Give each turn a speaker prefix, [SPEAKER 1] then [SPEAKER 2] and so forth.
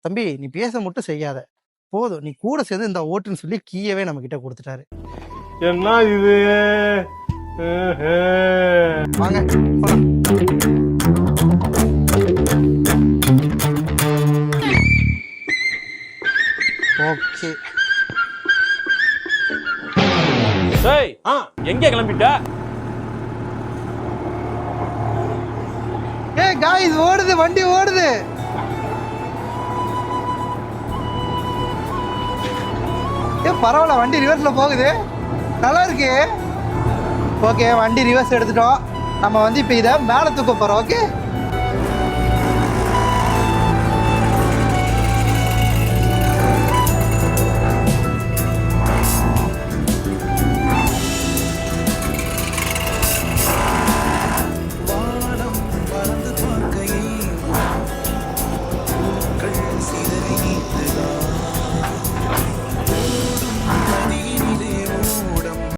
[SPEAKER 1] தம்பி நீ பேச மட்டும் செய்யாத. போதும். நீ கூட சேர்ந்து இந்த ஓட்டுன்னு சொல்லி கீயவே நம்ம கிட்ட கொடுத்துட்டாரு.
[SPEAKER 2] என்ன இது?
[SPEAKER 1] வாங்க ஓகே.
[SPEAKER 3] டேய்
[SPEAKER 2] ஆ.
[SPEAKER 3] எங்க கிளம்பிட்ட?
[SPEAKER 1] ஏ காய்ஸ் ஓடுது வண்டி ஓடுது. ஏ பரவாயில்ல வண்டி ரிவர்ஸ்ல போகுது. நல்லா இருக்கு. ஓகே வண்டி ரிவர்ஸ் எடுத்துட்டோம். நம்ம வந்து இப்போ இதை மேலே தூக்க போகிறோம் ஓகே